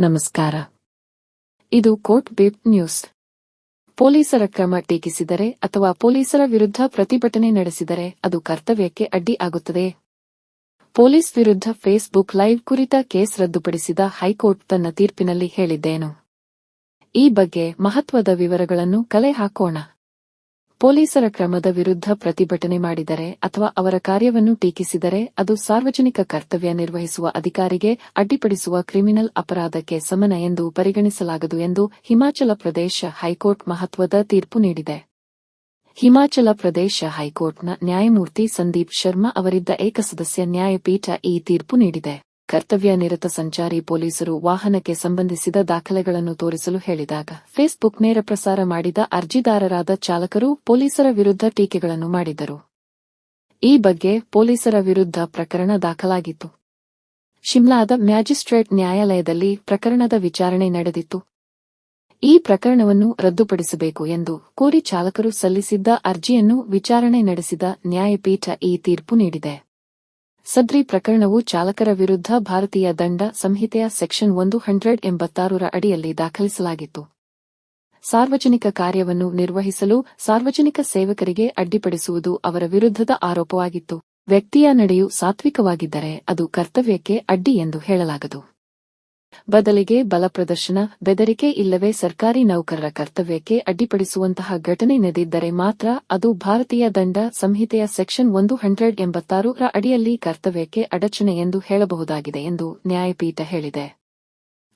ನಮಸ್ಕಾರ. ಇದು court ಬೇಪ್ news. ಪೊಲೀಸರ ಕ್ರಮ ಟೀಕಿಸಿದರೆ ಅಥವಾ ಪೊಲೀಸರ ವಿರುದ್ಧ ಪ್ರತಿಭಟನೆ ನಡೆಸಿದರೆ ಅದು ಕರ್ತವ್ಯಕ್ಕೆ ಅಡ್ಡಿ ಆಗುತ್ತದೆ. ಪೊಲೀಸ್ ವಿರುದ್ಧ ಫೇಸ್ಬುಕ್ ಲೈವ್ ಕುರಿತ ಕೇಸ್ ರದ್ದುಪಡಿಸಿದ ಹೈಕೋರ್ಟ್ ತನ್ನ ತೀರ್ಪಿನಲ್ಲಿ ಹೇಳಿದ್ದೇನು. ಈ ಬಗ್ಗೆ ಮಹತ್ವದ ವಿವರಗಳನ್ನು ಕಲೆ ಹಾಕೋಣ. ಪೊಲೀಸರ ಕ್ರಮದ ವಿರುದ್ಧ ಪ್ರತಿಭಟನೆ ಮಾಡಿದರೆ ಅಥವಾ ಅವರ ಕಾರ್ಯವನ್ನು ಟೀಕಿಸಿದರೆ ಅದು ಸಾರ್ವಜನಿಕ ಕರ್ತವ್ಯ ನಿರ್ವಹಿಸುವ ಅಧಿಕಾರಿಗೆ ಅಡ್ಡಿಪಡಿಸುವ ಕ್ರಿಮಿನಲ್ ಅಪರಾಧಕ್ಕೆ ಸಮನ ಎಂದು ಪರಿಗಣಿಸಲಾಗದು ಎಂದು ಹಿಮಾಚಲ ಪ್ರದೇಶ ಹೈಕೋರ್ಟ್ ಮಹತ್ವದ ತೀರ್ಪು ನೀಡಿದೆ. ಹಿಮಾಚಲ ಪ್ರದೇಶ ಹೈಕೋರ್ಟ್ನ ನ್ಯಾಯಮೂರ್ತಿ ಸಂದೀಪ್ ಶರ್ಮಾ ಅವರಿದ್ದ ಏಕಸದಸ್ಯ ನ್ಯಾಯಪೀಠ ಈ ತೀರ್ಪು ನೀಡಿದೆ. ಕರ್ತವ್ಯ ನಿರತ ಸಂಚಾರಿ ಪೊಲೀಸರು ವಾಹನಕ್ಕೆ ಸಂಬಂಧಿಸಿದ ದಾಖಲೆಗಳನ್ನು ತೋರಿಸಲು ಹೇಳಿದಾಗ, ಫೇಸ್ಬುಕ್ ನೇರ ಪ್ರಸಾರ ಮಾಡಿದ ಅರ್ಜಿದಾರರಾದ ಚಾಲಕರು ಪೊಲೀಸರ ವಿರುದ್ಧ ಟೀಕೆಗಳನ್ನು ಮಾಡಿದರು. ಈ ಬಗ್ಗೆ ಪೊಲೀಸರ ವಿರುದ್ಧ ಪ್ರಕರಣ ದಾಖಲಾಗಿತ್ತು. ಶಿಮ್ಲಾದ ಮ್ಯಾಜಿಸ್ಟ್ರೇಟ್ ನ್ಯಾಯಾಲಯದಲ್ಲಿ ಪ್ರಕರಣದ ವಿಚಾರಣೆ ನಡೆದಿತ್ತು. ಈ ಪ್ರಕರಣವನ್ನು ರದ್ದುಪಡಿಸಬೇಕು ಎಂದು ಕೋರಿ ಚಾಲಕರು ಸಲ್ಲಿಸಿದ್ದ ಅರ್ಜಿಯನ್ನು ವಿಚಾರಣೆ ನಡೆಸಿದ ನ್ಯಾಯಪೀಠ ಈ ತೀರ್ಪು ನೀಡಿದೆ. ಸದ್ರಿ ಪ್ರಕರಣವು ಚಾಲಕರ ವಿರುದ್ಧ ಭಾರತೀಯ ದಂಡ ಸಂಹಿತೆಯ ಸೆಕ್ಷನ್ ಒಂದು ಹಂಡ್ರೆಡ್ ಎಂಬತ್ತಾರರ ಅಡಿಯಲ್ಲಿ ದಾಖಲಿಸಲಾಗಿತ್ತು. ಸಾರ್ವಜನಿಕ ಕಾರ್ಯವನ್ನು ನಿರ್ವಹಿಸಲು ಸಾರ್ವಜನಿಕ ಸೇವಕರಿಗೆ ಅಡ್ಡಿಪಡಿಸುವುದು ಅವರ ವಿರುದ್ಧದ ಆರೋಪವಾಗಿತ್ತು. ವ್ಯಕ್ತಿಯ ನಡೆಯು ಸಾತ್ವಿಕವಾಗಿದ್ದರೆ ಅದು ಕರ್ತವ್ಯಕ್ಕೆ ಅಡ್ಡಿ ಎಂದು ಹೇಳಲಾಗದು. ಬದಲಿಗೆ ಬಲಪ್ರದರ್ಶನ ಬೆದರಿಕೆ ಇಲ್ಲವೇ ಸರ್ಕಾರಿ ನೌಕರರ ಕರ್ತವ್ಯಕ್ಕೆ ಅಡ್ಡಿಪಡಿಸುವಂತಹ ಘಟನೆ ನಡೆದಿದ್ದರೆ ಮಾತ್ರ ಅದು ಭಾರತೀಯ ದಂಡ ಸಂಹಿತೆಯ ಸೆಕ್ಷನ್ ಒಂದು ಹಂಡ್ರೆಡ್ ಎಂಬತ್ತಾರು ರ ಅಡಿಯಲ್ಲಿ ಕರ್ತವ್ಯಕ್ಕೆ ಅಡಚಣೆ ಎಂದು ಹೇಳಬಹುದಾಗಿದೆ ಎಂದು ನ್ಯಾಯಪೀಠ ಹೇಳಿದೆ.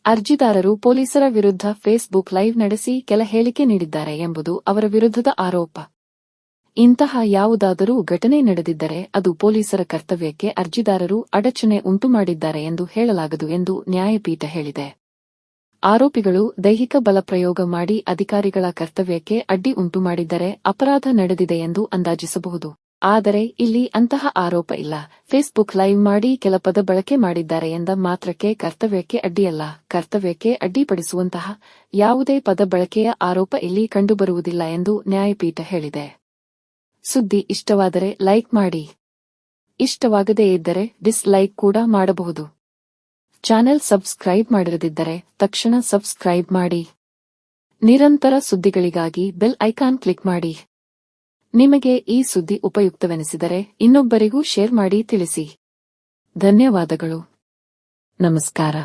ಅರ್ಜಿದಾರರು ಪೊಲೀಸರ ವಿರುದ್ಧ ಫೇಸ್ಬುಕ್ ಲೈವ್ ನಡೆಸಿ ಕೆಲ ಹೇಳಿಕೆ ನೀಡಿದ್ದಾರೆ ಎಂಬುದು ಅವರ ವಿರುದ್ಧದ ಆರೋಪ. ಇಂತಹ ಯಾವುದಾದರೂ ಘಟನೆ ನಡೆದಿದ್ದರೆ ಅದು ಪೊಲೀಸರ ಕರ್ತವ್ಯಕ್ಕೆ ಅರ್ಜಿದಾರರು ಅಡಚಣೆ ಉಂಟುಮಾಡಿದ್ದಾರೆ ಎಂದು ಹೇಳಲಾಗದು ಎಂದು ನ್ಯಾಯಪೀಠ ಹೇಳಿದೆ. ಆರೋಪಿಗಳು ದೈಹಿಕ ಬಲಪ್ರಯೋಗ ಮಾಡಿ ಅಧಿಕಾರಿಗಳ ಕರ್ತವ್ಯಕ್ಕೆ ಅಡ್ಡಿ ಉಂಟುಮಾಡಿದ್ದರೆ ಅಪರಾಧ ನಡೆದಿದೆ ಎಂದು ಅಂದಾಜಿಸಬಹುದು. ಆದರೆ ಇಲ್ಲಿ ಅಂತಹ ಆರೋಪ ಇಲ್ಲ. ಫೇಸ್ಬುಕ್ ಲೈವ್ ಮಾಡಿ ಕೆಲ ಪದ ಬಳಕೆ ಮಾಡಿದ್ದಾರೆ ಎಂದ ಮಾತ್ರಕ್ಕೆ ಕರ್ತವ್ಯಕ್ಕೆ ಅಡ್ಡಿಯಲ್ಲ. ಕರ್ತವ್ಯಕ್ಕೆ ಅಡ್ಡಿಪಡಿಸುವಂತಹ ಯಾವುದೇ ಪದ ಬಳಕೆಯ ಆರೋಪ ಇಲ್ಲಿ ಕಂಡುಬರುವುದಿಲ್ಲ ಎಂದು ನ್ಯಾಯಪೀಠ ಹೇಳಿದೆ. ಸುದ್ದಿ ಇಷ್ಟವಾದರೆ ಲೈಕ್ ಮಾಡಿ. ಇಷ್ಟವಾಗದೇ ಇದ್ದರೆ ಡಿಸ್ಲೈಕ್ ಕೂಡ ಮಾಡಬಹುದು. ಚಾನೆಲ್ ಸಬ್ಸ್ಕ್ರೈಬ್ ಮಾಡಿರದಿದ್ದರೆ ತಕ್ಷಣ ಸಬ್ಸ್ಕ್ರೈಬ್ ಮಾಡಿ. ನಿರಂತರ ಸುದ್ದಿಗಳಿಗಾಗಿ ಬೆಲ್ ಐಕಾನ್ ಕ್ಲಿಕ್ ಮಾಡಿ. ನಿಮಗೆ ಈ ಸುದ್ದಿ ಉಪಯುಕ್ತವೆನಿಸಿದರೆ ಇನ್ನೊಬ್ಬರಿಗೂ ಶೇರ್ ಮಾಡಿ ತಿಳಿಸಿ. ಧನ್ಯವಾದಗಳು. ನಮಸ್ಕಾರ.